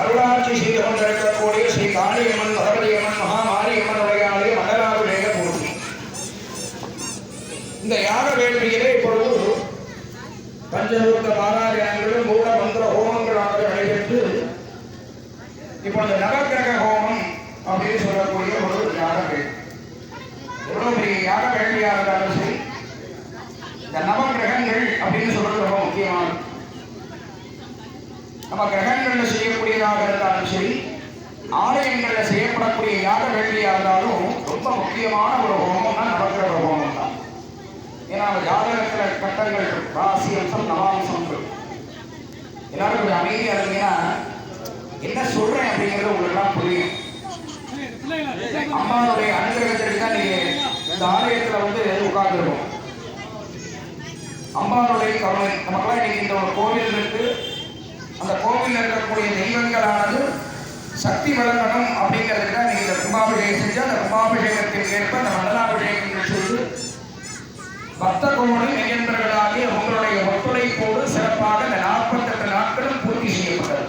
அருளாட்சி செய்து கொண்டிருக்கக்கூடிய ஸ்ரீ காளியம்மன் பகவதியம்மன் மகாமாரியம்மன் உரையாடைய மண்டலாபிஷேக பூர்த்தி இந்த யாக வேள்வியிலே இப்பொழுது பஞ்சபூத்த பாராயணங்களும் மூல மந்திர ஹோமங்களாக நடைபெற்று இப்பொழுது நவகிரக ஹோமம் அப்படின்னு சொல்லக்கூடிய ஒரு யாக வேள்வி. எவ்வளவு பெரிய யாக வேள்வியாக இருந்தாலும் சரி இந்த நவகிரகங்கள் அப்படின்னு சொல்றது ரொம்ப முக்கியமானது. நம்ம கிரகங்களில் செய்யக்கூடியதாக இருந்தாலும் சரி ஆலயங்களில் செய்யப்படக்கூடிய யாக வேள்வியா இருந்தாலும் ரொம்ப முக்கியமான ஒரு ஹோமம்னா நவக்கிரக ஹோமம் தான். ஏன்னா ஜாதகத்தில் கட்டங்கள் ராசி அம்சம் நவாம்சம் எல்லாரும் கொஞ்சம் அமைதியாக இருந்தீங்கன்னா என்ன சொல்றேன் அப்படிங்கிறது உங்களுக்குலாம் புரியும். அம்மாவுடைய அனுகிரகத்திற்கு தான் நீங்க இந்த ஆலயத்துல வந்து உட்கார்ந்துருக்கோம் அம்மாவுடைய கருணை. நமக்கெல்லாம் இன்னைக்கு இந்த ஒரு கோவில் இருக்கு. அந்த கோவிலில் இருக்கக்கூடிய தெய்வங்களானது சக்தி வழங்கணும் அப்படிங்கிறதுக்கு தான் நீங்கள் இந்த கும்பாபிஷேகம் செஞ்சு அந்த கும்பாபிஷேகத்திற்கு ஏற்ப அந்த மண்டலாபிஷேகம் செய்து பக்த கோணி மெய்யன்பர்களாகிய உங்களுடைய ஒத்துழைப்போடு சிறப்பாக இந்த நாற்பத்தெட்டு நாட்களும் பூர்த்தி செய்யப்பட்டது.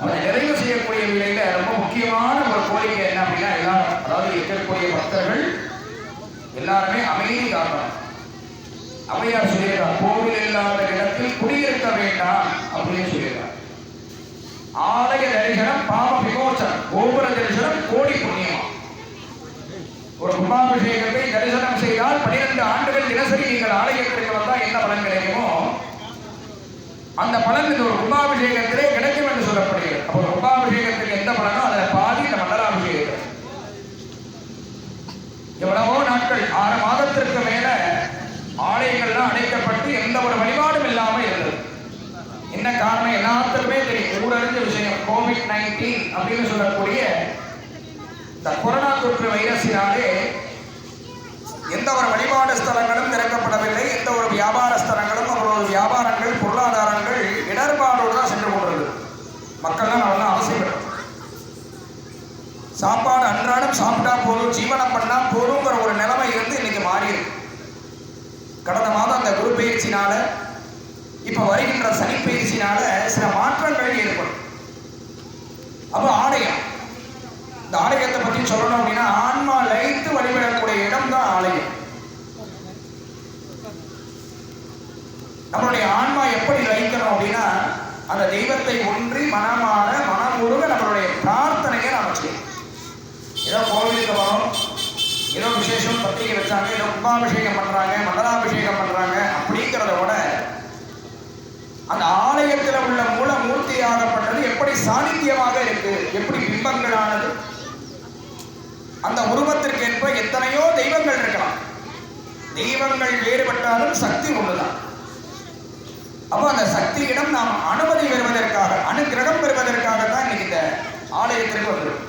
அதை நிறைவு செய்யக்கூடிய நிலையில ரொம்ப முக்கியமான ஒரு கோரிக்கை என்ன அப்படின்னா எல்லாரும் அதாவது இருக்கக்கூடிய பக்தர்கள் எல்லாருமே அமைதி காக்கணும். அவையார் சொல்லியிருக்கார் கோவில் இல்லாத இடத்தில் குடியிருக்க வேண்டாம். அவங்களே சொல்லிடுறாங்க ஆலய தரிசனம் பாவ விமோசனம் கோபுர தரிசனம் கோடி புண்ணியமா? ஒரு கும்பாபிஷேகத்தை தரிசனம் செய்தால் பனிரெண்டு ஆண்டுகள் தினசரி நீங்கள் ஆலயத்திற்கு வந்தால் என்ன பலன் கிடைக்குமோ அந்த பலன் இந்த ஒரு கும்பாபிஷேகத்திலே கிடைக்கும் என்று சொல்லப்படுகிறது. அப்போ கும்பாபிஷேகத்துக்கு எந்த பலனோ அதில் பாதி இந்த மண்டலாபிஷேகம் எவ்வளவோ நாட்கள் ஆறு மாதத்திற்கு மேல ஆலயங்கள்லாம் அடைக்கப்பட்டு எந்த ஒரு வழிபாடு கோவிட் நைன்டீன் அப்படின்னு சொல்லக்கூடிய இந்த கொரோனா தொற்று வைரஸினாலே எந்த ஒரு வழிபாடு ஸ்தலங்களும் திறக்கப்படவில்லை. எந்த ஒரு வியாபார ஸ்தலங்களும் அவர்களோட வியாபாரங்கள் பொருளாதாரங்கள் இடர்பாடோடு தான் சென்று கொண்டிருந்தது. மக்கள்லாம் நம்ம அவசியம் சாப்பாடு அன்றாடம் சாப்பிட்டா போதும் ஜீவனம் பண்ணா போதுங்கிற ஒரு நிலைமை இருந்து இன்னைக்கு மாறியது கடந்த மாதம் அந்த குரு பயிற்சினால இப்போ வருகின்ற சனி பயிற்சினால சில மாற்றங்கள் ஏற்படும் அப்போ ஆலயம். இந்த ஆலயத்தை பத்தி சொல்லணும் அப்படின்னா ஆன்மா லைத்து வழிபடக்கூடிய இடம் தான் ஆலயம். நம்மளுடைய ஆன்மா எப்படி லயிக்கணும் அப்படின்னா அந்த தெய்வத்தை ஒன்றி மனமான மனமுருக நம்மளுடைய பிரார்த்தனையை நாம செய்யணும் ஏதோ கோவிலுக்கு வரோம் ஏதோ விசேஷம் பத்திரிகை வச்சாங்க ஏதோ கும்பாபிஷேகம் பண்றாங்க மண்டலா எப்படி சாநித்தியமாக இருக்கு? எப்படி பிம்பங்களானது? அந்த உருவத்திற்கு ஏற்ப எத்தனையோ தெய்வங்கள் இருக்கலாம். தெய்வங்கள் வேறுபட்டாலும் சக்தி ஒன்றுதான் அப்போ அந்த சக்தியிடம் நாம் அனுமதி பெறுவதற்காக அனுகிரகம் பெறுவதற்காக தான் இன்னைக்கு இந்த ஆலயத்திற்கு வந்துடும்